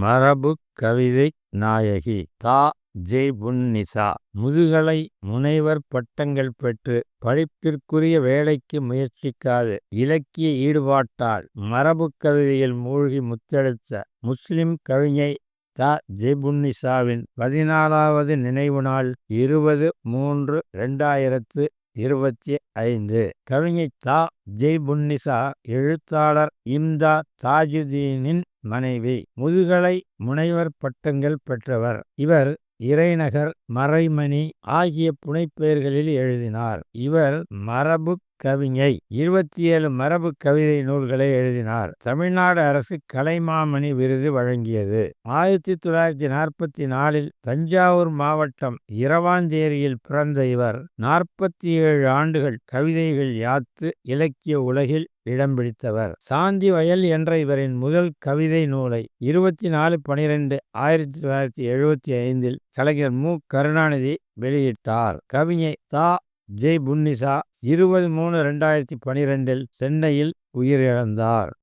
மரபு கவிதை நாயகி தா. ஜெய்புன்னிசா. முதுகலை முனைவர் பட்டங்கள் பெற்று படிப்பிற்குரிய வேலைக்கு முயற்சிக்காது. இலக்கிய ஈடுபாட்டால் மரபு கவிதையில் மூழ்கி முத்தெடுத்த முஸ்லிம் கவிஞை தா. ஜெய்புன்னிசாவின் பதினாலாவது நினைவு நாள் இருபது மூன்று ரெண்டாயிரத்து இருபத்தி ஐந்து. கவிஞை தா. ஜெய்புன்னிசா எழுத்தாளர் இம்தா தாஜுதீனின் மனைவி. முதுகலை முனைவர் பட்டங்கள் பெற்றவர். இவர் இறைநகர் மறைமணி ஆகிய புனைப்பெயர்களில் எழுதினார். இவர் மரபு கவிஞை இருபத்தி ஏழு மரபு கவிதை நூல்களை எழுதினார். தமிழ்நாடு அரசு கலைமாமணி விருது வழங்கியது. ஆயிரத்தி தொள்ளாயிரத்தி நாற்பத்தி நாலில் தஞ்சாவூர் மாவட்டம் இரவாந்தேரியில் பிறந்த இவர் நாற்பத்தி ஏழு ஆண்டுகள் கவிதைகள் யாத்து இலக்கிய உலகில் இடம் பிடித்தவர். சாந்தி வயல் என்ற இவரின் முதல் கவிதை நூலை இருபத்தி நாலு பனிரெண்டு ஆயிரத்தி தொள்ளாயிரத்தி எழுபத்தி ஐந்தில் கலைஞர் மு. கருணாநிதி வெளியிட்டார். கவிஞை தா. ஜெய் புன்னிசா இருபது மூணு ரெண்டாயிரத்தி பனிரெண்டில் சென்னையில் உயிரிழந்தார்.